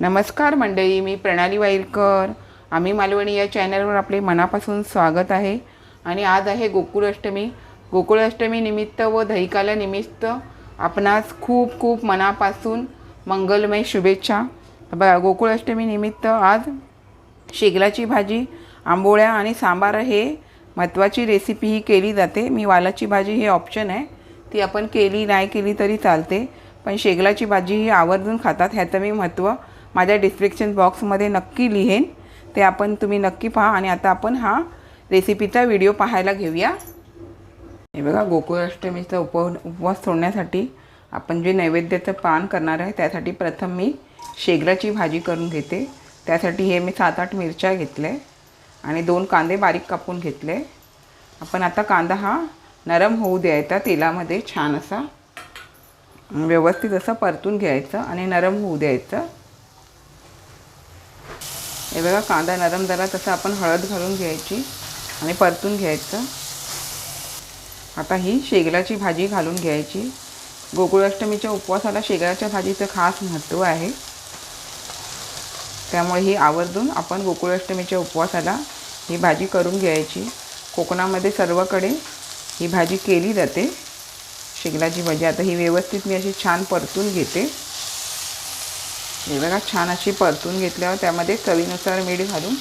नमस्कार मंडळी मी प्रणाली वाईलकर. आम्ही मालवणी या चॅनलवर आपले मनापासून स्वागत आहे. आणि आज आहे गोकुळाष्टमी गोकुळाष्टमी निमित्त व दहिकाला निमित्त आपणास खूप खूप मनापासून मंगलमय शुभेच्छा. बघा गोकुळाष्टमी निमित्त आज शेगलाची भाजी आंबोळ्या आणि सांबार हे महत्त्वाची रेसिपी ही केली जाते. मी वालाची भाजी हे ऑप्शन आहे. ती आपण केली नाही केली तरी चालते. पण शेगलाची भाजी ही आवर्जून खातात ह्याचं मी महत्त्व माझ्या डिस्क्रिप्शन बॉक्समध्ये नक्की लिहेन. ते आपण तुम्ही नक्की पहा आणि आता आपण हा रेसिपीचा व्हिडिओ पाहायला घेऊया. हे बघा गोकुळाष्टमीचा उप उपवास सोडण्यासाठी आपण जे नैवेद्याचं पान करणार आहे त्यासाठी प्रथम मी शेगलाची भाजी करून घेते. त्यासाठी हे मी सात आठ मिरच्या घेतले आणि दोन कांदे बारीक कापून घेतले आपण आता कांदा हा नरम होऊ द्यायचा तेलामध्ये छान असा व्यवस्थित असं परतून घ्यायचं आणि नरम होऊ द्यायचं. हे बघा कांदा नरम झाला तसं आपण हळद घालून घ्यायची आणि परतून घ्यायचं. आता ही शेगलाची भाजी घालून घ्यायची. गोकुळाष्टमीच्या उपवासाला शेगलाच्या भाजीचं खास महत्त्व आहे. त्यामुळे ही आवर्जून आपण गोकुळाष्टमीच्या उपवासाला ही भाजी करून घ्यायची. कोकणामध्ये सर्वकडे ही भाजी केली जाते. शेगलाची भाजी आता ही व्यवस्थित मी अशी छान परतून घेते. हे बघा छान अशी परतून घेतल्यावर त्यामध्ये चवीनुसार मीठ घालून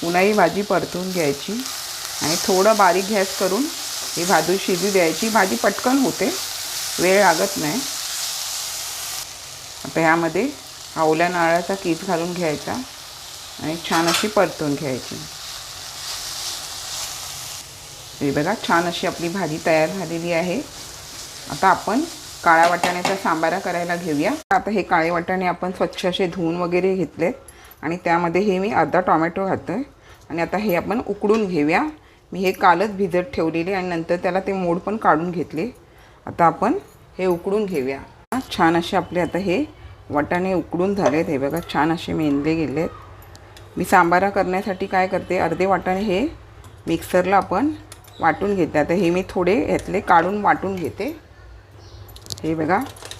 पुन्हा ही भाजी परतून घ्यायची आणि थोडं बारीक गॅस करून ही भाजी शिजू द्यायची. भाजी पटकन होते वेळ लागत नाही. आता ह्यामध्ये आवल्या नारळाचा कीस घालून घ्यायचा आणि छान अशी परतून घ्यायची. हे बघा छान अशी आपली भाजी तयार झालेली आहे. आता आपण काळ्या वाटाण्याचा सांबारा करायला घेऊया. आता हे काळे वाटाणे आपण स्वच्छ असे धुवून वगैरे घेतलेत. आणि त्यामध्ये हे मी अर्धा टॉमॅटो घालतो आहे आणि आता हे आपण उकडून घेऊया. मी हे कालच भिजत ठेवलेले आणि नंतर त्याला ते मोड पण काढून घेतले. आता आपण हे उकडून घेऊया. छान असे आपले आता हे वाटाणे उकडून झालेत. हे बघा छान असे मेनले गेलेत. मी सांबारा करण्यासाठी काय करते अर्धे वाटाणे हे मिक्सरला आपण वाटून घेते. आता हे मी थोडे ह्यातले काढून वाटून घेते. हे बघा.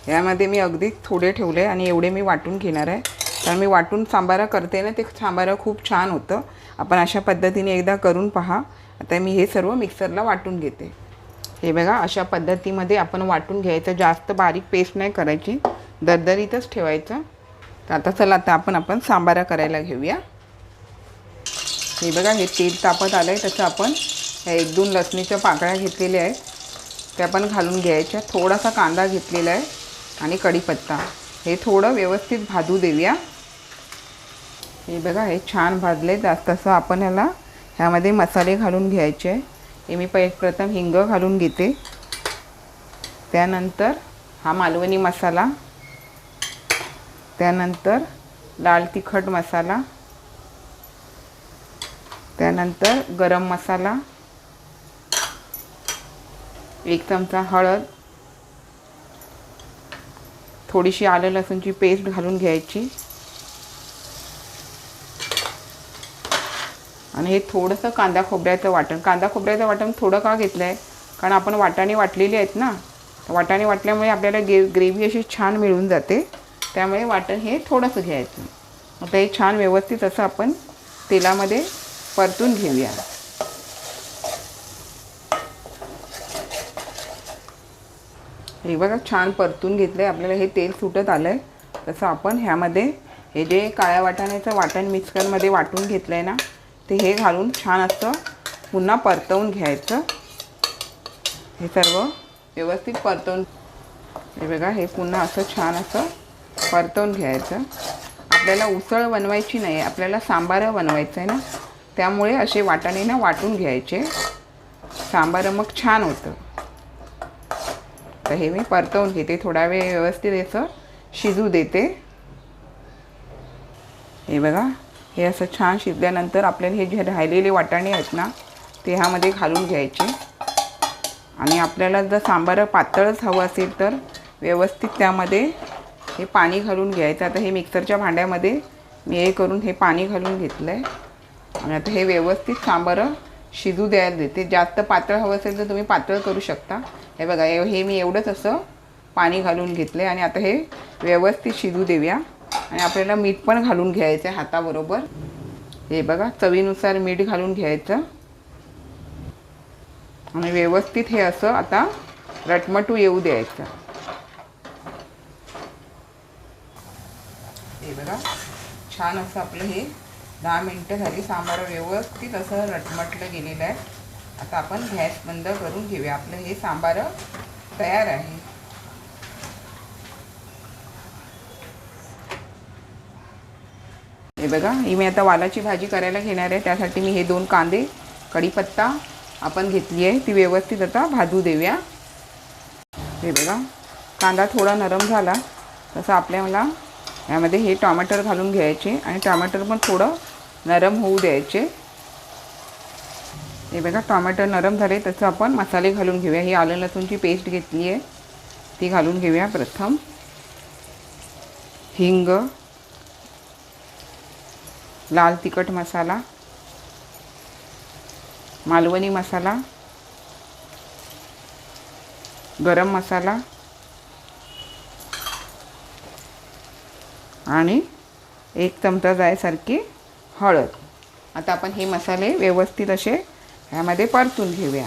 यामध्ये मी अगदी थोडे ठेवले आणि एवढे मी वाटून घेणार आहे. कारण मी वाटून सांबारा करते ना ते सांबारा खूप छान होतं. आपण अशा पद्धतीने एकदा करून पहा. आता मी हे सर्व मिक्सरला वाटून घेते. हे बघा अशा पद्धतीमध्ये आपण वाटून घ्यायचं. जास्त बारीक पेस्ट नाही करायची. दरदरीतच ठेवायचं. तर आता चला आता आपण आपण सांबारा करायला घेऊया. हे बघा हे तेल तापत आलं आहे त्याचं आपण एक दोन लसणीच्या पाकळ्या घेतलेल्या आहेत. त्या पण घालून घ्यायच्या. थोडासा कांदा घेतलेला आहे आणि कढीपत्ता. हे थोडं व्यवस्थित भाजू देऊया. हे बघा हे छान भाजले जास्त असं आपण ह्याला ह्यामध्ये मसाले घालून घ्यायचे. हे मी पै प्रथम हिंग घालून घेते. त्यानंतर हा मालवणी मसाला. त्यानंतर लाल तिखट मसाला. त्यानंतर गरम मसाला. एक चमचा हळद. थोडीशी आलं लसूणची पेस्ट घालून घ्यायची. आणि हे थोडंसं कांदा खोबऱ्याचं वाटण. कांदा खोबऱ्याचं वाटण थोडं का घेतलं आहे कारण आपण वाटाणे वाटलेली आहेत ना. वाटाणे वाटल्यामुळे आपल्याला गे ग्रेव्ही अशी छान मिळून जाते. त्यामुळे वाटण हे थोडंसं घ्यायचं. आता हे छान व्यवस्थित असं आपण तेलामध्ये परतून घेऊया. हे बघा छान परतून घेतलं आहे आपल्याला हे तेल सुटत आलं आहे तसं आपण ह्यामध्ये हे जे काळ्या वाटाण्याचं वाटण मिक्सरमध्ये वाटून घेतलं आहे ना ते हे घालून छान असं पुन्हा परतवून घ्यायचं. हे सर्व व्यवस्थित परतवून हे बघा हे पुन्हा असं छान असं परतवून घ्यायचं. आपल्याला उसळ बनवायची नाही आपल्याला सांबारं बनवायचं आहे ना त्यामुळे असे वाटाणे ना वाटून घ्यायचे. सांबारं मग छान होतं. तर हे मी परतवून घेते. थोडा वेळ व्यवस्थित याचं शिजू देते. हे बघा हे असं छान शिजल्यानंतर आपल्याला हे जे राहिलेले वाटाणे आहेत ना ते ह्यामध्ये घालून घ्यायचे. आणि आपल्याला जर सांबार पातळच हवं असेल तर व्यवस्थित त्यामध्ये हे पाणी घालून घ्यायचं. आता हे मिक्सरच्या भांड्यामध्ये मी हे करून हे पाणी घालून घेतलं आहे आणि आता हे व्यवस्थित सांबारं शिजू द्यायला देते. जास्त पातळ हवं असेल तर तुम्ही पातळ करू शकता. हे बघा हे हे मी एवढंच असं पाणी घालून घेतलं आहे आणि आता हे व्यवस्थित शिजू देऊया. आणि आपल्याला मीठ पण घालून घ्यायचं आहे हाताबरोबर. हे बघा चवीनुसार मीठ घालून घ्यायचं. आणि व्यवस्थित हे असं आता रटमटू येऊ द्यायचं. हे बघा छान असं आपलं हे दहा मिनटं झाली. सांबार व्यवस्थित असं रटमटलं गेलेलं आहे. आता आपण गॅस बंद करून घेऊया. आपलं हे सांबार तयार आहे. हे बघा ही मी आता वालाची भाजी करायला घेणार आहे. त्यासाठी मी हे दोन कांदे कढीपत्ता आपण घेतली आहे. ती व्यवस्थित आता भाजू देऊया. हे बघा कांदा थोडा नरम झाला. तसं आपल्याला यामध्ये हे टॉमॅटर घालून घ्यायचे आणि टॉमॅटर पण थोडं नरम होऊ द्यायचे. हे बघा टॉमॅटो नरम झाले तसं आपण मसाले घालून घेऊया. ही आलं लसूणची पेस्ट घेतली आहे. ती घालून घेऊया प्रथम. हिंग लाल तिखट मसाला मालवणी मसाला गरम मसाला आणि एक चमचा जायसारखी हळद. आता आपण हे मसाले व्यवस्थित असे ह्यामध्ये परतून घेऊया.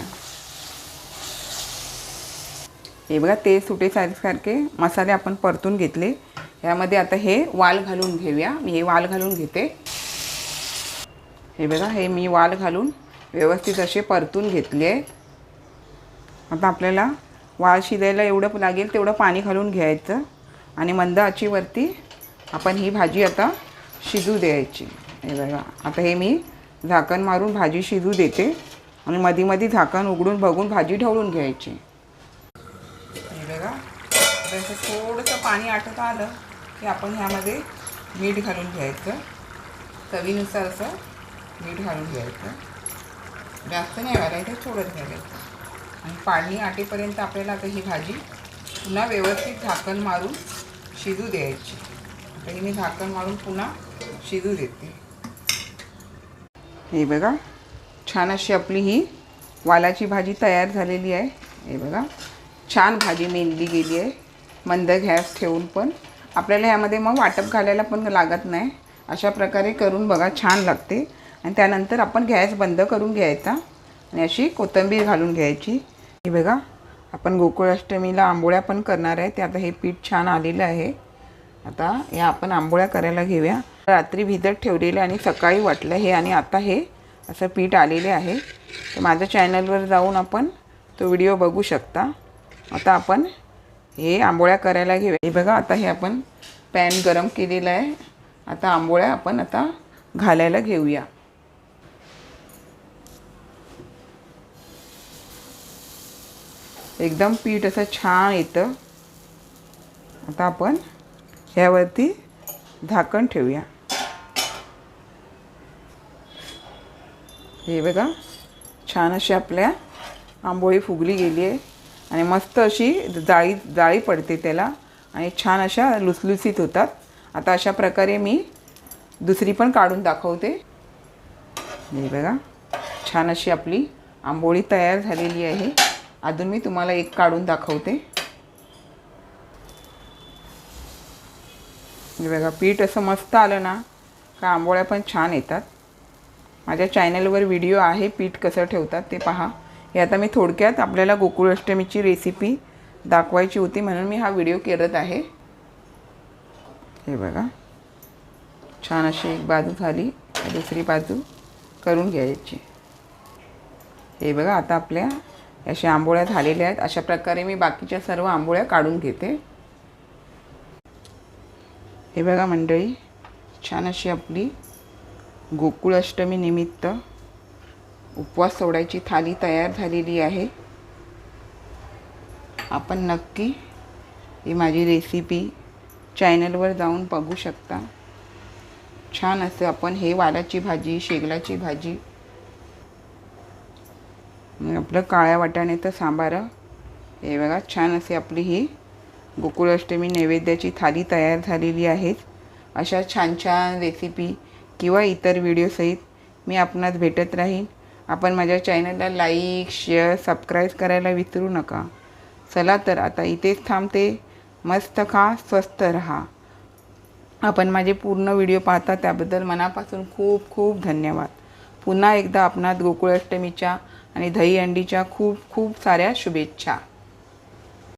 हे बघा ते सुटेसारखे मसाले आपण परतून घेतले. ह्यामध्ये आता हे वाल घालून घेऊया. मी हे वाल घालून घेते. हे बघा हे मी वाल घालून व्यवस्थित असे परतून घेतले. आहेत आता आपल्याला वाल शिजायला एवढं लागेल तेवढं पाणी घालून घ्यायचं. आणि मंद आचीवरती आपण ही भाजी आता शिजू द्यायची. हे बघा. आता हे मी झाकण मारून भाजी शिजू देते आणि मधी मधी झाकण उघडून बघून भाजी ढवळून घ्यायची. हे बघा. जसं थोडंसं पाणी आटत आलं की आपण ह्यामध्ये मीठ घालून घ्यायचं. चवीनुसार असं मीठ घालून घ्यायचं. जास्त नाही घालायचं थोडंच घालायचं. आणि पाणी आटेपर्यंत आपल्याला आता ही भाजी पुन्हा व्यवस्थित झाकण मारून शिजू द्यायची. आता ही मी झाकण मारून पुन्हा शिजू देते. हे बघा. छान अशी आपली ही वालाची भाजी तयार झालेली आहे. हे बघा. छान भाजी मेनली गेली आहे. मंद गॅस ठेवून पण. आपल्याला यामध्ये मग वाटप घालायला पण लागत नाही. अशा प्रकारे करून बघा छान लागते. आणि त्यानंतर आपण गॅस बंद करून घ्यायचा. आणि अशी कोथिंबीर घालून घ्यायची. हे बघा. आपण गोकुळाष्टमीला आंबोळ्या पण करणार आहे. ते आता हे पीठ छान आलेलं आहे. आता या आपण आंबोळ्या करायला घेऊया. रात्री भिजत ठेवलेले आणि सकाळी वाटलं हे आणि आता हे असं पीठ आलेले आहे. तर माझ्या चॅनलवर जाऊन आपण तो व्हिडिओ बघू शकता. आता आपण हे आंबोळ्या करायला घेऊया. हे बघा आता हे आपण पॅन गरम केलेलं आहे. आता आंबोळ्या आपण आता घालायला घेऊया. एकदम पीठ असं छान येतं. आता आपण ह्यावरती झाकण ठेवूया. हे बघा छान अशी आपल्या आंबोळी फुगली गेली आहे आणि मस्त अशी जाळी जाळी पडते त्याला. आणि छान अशा लुसलुसीत होतात. आता अशा प्रकारे मी दुसरी पण काढून दाखवते. हे बघा छान अशी आपली आंबोळी तयार झालेली आहे. अजून मी तुम्हाला एक काढून दाखवते. म्हणजे बघा पीठ असं मस्त आलं ना का आंबोळ्या पण छान येतात. माझ्या चॅनलवर व्हिडिओ आहे पीठ कसं ठेवतात ते पहा. हे आता मी थोडक्यात आपल्याला गोकुळाष्टमीची रेसिपी दाखवायची होती म्हणून मी हा व्हिडिओ करत आहे. हे बघा. छान अशी एक बाजू झाली दुसरी बाजू करून घ्यायची. हे बघा आता आपल्या अशा आंबोळ्या झालेल्या आहेत. अशा प्रकारे मी बाकीच्या सर्व आंबोळ्या काढून घेते. हे बघा मंडळी छान अशी आपली गोकुळाष्टमी निमित्त उपवास सोडायची थाली तयार झालेली आहे. आपण नक्की ही माझी रेसिपी चॅनलवर जाऊन बघू शकता. छान असं आपण हे वालाची भाजी शेगलाची भाजी आपलं काळ्या वाटाण्याचं सांबारं हे बघा छान असे आपली ही गोकुळाष्टमी नैवेद्याची थाली तयार झालेली आहे अशा छान छान रेसिपी किंवा इतर व्हिडिओसहित मी आपणास भेटत राहीन. आपण माझ्या चॅनलला लाईक शेअर सबस्क्राईब करायला विसरू नका. चला तर आता इथेच थांबते. मस्त खा स्वस्त रहा. आपण माझे पूर्ण व्हिडिओ पाहता त्याबद्दल मनापासून खूप खूप धन्यवाद. पुन्हा एकदा आपणात गोकुळाष्टमीच्या आणि दही अंडीच्या खूप खूप साऱ्या शुभेच्छा.